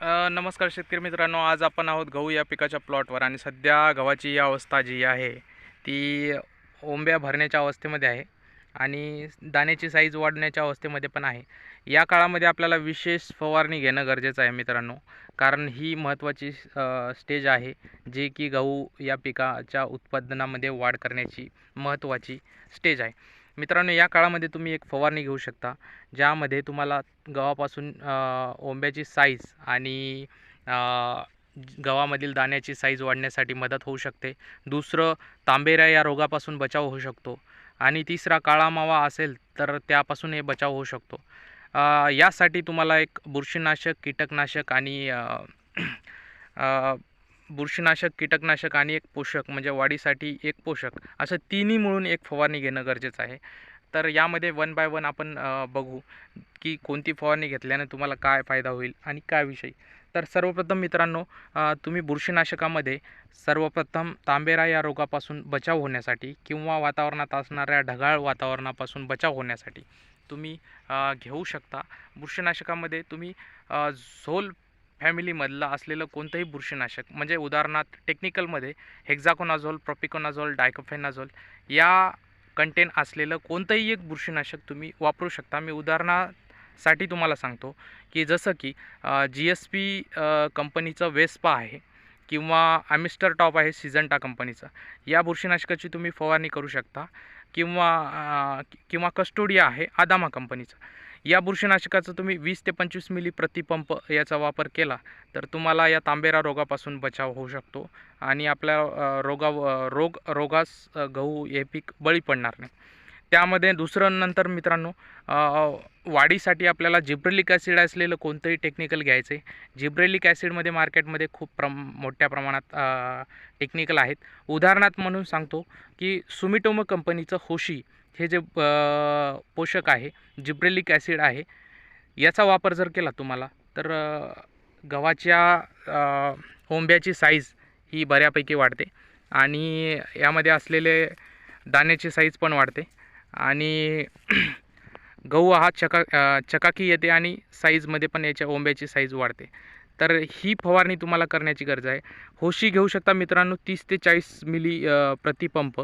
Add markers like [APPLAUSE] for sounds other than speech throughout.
नमस्कार शेतकरी मित्रांनो आज आपण आहोत गहू या पिकाच्या प्लॉटवर आणि सध्या गव्हाची अवस्था जी आहे ती ओंब्या भरण्याच्या अवस्थेमध्ये आहे आणि दाण्याची साईज वाढण्याच्या अवस्थेमध्ये पण आहे. या काळामध्ये आपल्याला विशेष फवारणी घेणं गरजेचं आहे मित्रांनो कारण ही महत्त्वाची स्टेज आहे जी की गहू या पिकाच्या उत्पादनामध्ये वाढ करण्याची महत्त्वाची स्टेज आहे. मित्रांनो या काळामध्ये तुम्ही एक फवारणी घेऊ शकता ज्यामध्ये तुम्हाला गव्हापासून ओंब्याची साईज आणि गव्हामधील दाण्याची साईज वाढण्यासाठी मदत होऊ शकते. दुसरं तांबेऱ्या या रोगापासून बचाव होऊ शकतो. आणि तिसरा काळा मावा असेल तर त्यापासून हे बचाव होऊ शकतो. यासाठी तुम्हाला एक बुरशीनाशक कीटकनाशक आणि बुरशीनाशक कीटकनाशक आणि एक पोषक म्हणजे वाढीसाठी एक पोषक असं तिन्ही मिळून एक फवारणी घेणं गरजेचं आहे. तर यामध्ये वन बाय वन आपण बघू की कोणती फवारणी घेतल्याने तुम्हाला काय फायदा होईल आणि काय विषयी. तर सर्वप्रथम मित्रांनो तुम्ही बुरशीनाशकामध्ये सर्वप्रथम तांबेरा या रोगापासून बचाव होण्यासाठी किंवा वातावरणात असणाऱ्या ढगाळ वातावरणापासून बचाव होण्यासाठी तुम्ही घेऊ शकता. बुरशीनाशकामध्ये तुम्ही झोल फॅमिलीमधलं असलेलं कोणतंही बुरशीनाशक म्हणजे उदाहरणार्थ टेक्निकलमध्ये हेक्झाकोनाझोल प्रॉपिकोनाझोल डायकोफेनाझोल या कंटेन असलेलं कोणतंही एक बुरशीनाशक तुम्ही वापरू शकता. मी उदाहरणासाठी तुम्हाला सांगतो की जसं की जी एस पी कंपनीचं वेस्पा आहे किंवा ॲमिस्टर टॉप आहे सिजंटा कंपनीचं. या बुरशीनाशकाची तुम्ही फवारणी करू शकता किंवा किंवा कस्टोडिया आहे आदामा कंपनीचं. या बुरशीनाशकाचं तुम्ही वीस ते पंचवीस मिली प्रतिपंप याचा वापर केला तर तुम्हाला या तांबेरा रोगापासून बचाव होऊ शकतो आणि आपल्या रोगा रोग रोगास गहू हे पीक बळी पडणार नाही. त्यामध्ये दुसरं नंतर मित्रांनो वाढीसाठी आपल्याला जिब्रेलिक ॲसिड असलेलं कोणतंही टेक्निकल घ्यायचं आहे जिब्रेलिक ॲसिडमध्ये मार्केटमध्ये खूप प्रम मोठ्या प्रमाणात टेक्निकल आहेत. उदाहरणार्थ म्हणून सांगतो की सुमिटोमो कंपनीचं होशी हे जे पोषक आहे जिब्रेलिक ॲसिड आहे याचा वापर जर केला तुम्हाला तर गव्हाच्या ओंब्याची साईज ही बऱ्यापैकी वाढते. आणि यामध्ये असलेले दाण्याची साईज पण वाढते. आणि [CLEARS THROAT] गहू हा चका चकाकी येते आणि साईजमध्ये पण याच्या ओंब्याची साईज वाढते. तर ही फवारणी तुम्हाला करण्याची गरज आहे. होशी घेऊ शकता मित्रांनो तीस ते चाळीस मिली प्रतिपंप.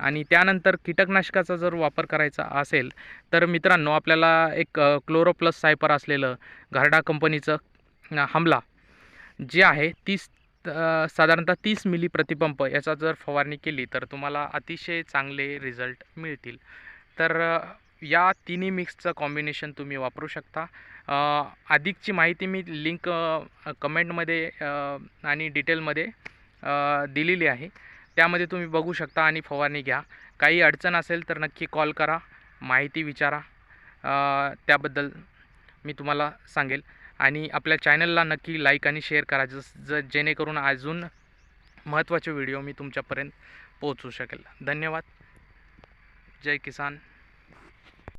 आणि त्यानंतर कीटकनाशकाचा जर वापर करायचा असेल तर मित्रांनो आपल्याला एक क्लोरोप्लस सायपर असलेलं घरडा कंपनीचं हमला जे आहे तीस साधारणतः तीस मिली प्रतिपंप याचा जर फवारणी केली तर तुम्हाला अतिशय चांगले रिझल्ट मिळतील. तर या तिन्ही मिक्सचं कॉम्बिनेशन तुम्ही वापरू शकता. अधिकची माहिती मी लिंक कमेंटमध्ये आणि डिटेलमध्ये दिलेली आहे. त्यामध्ये तुम्ही बघू शकता आणि फवारणी घ्या. काही अडचण असेल तर नक्की कॉल करा माहिती विचारा. त्याबद्दल मी तुम्हाला सांगेल. आणि आपल्या चॅनलला नक्की लाईक आणि शेअर करा जस ज जेणेकरून अजून महत्त्वाचे व्हिडिओ मी तुमच्यापर्यंत पोहोचू शकेल. धन्यवाद. जय किसान.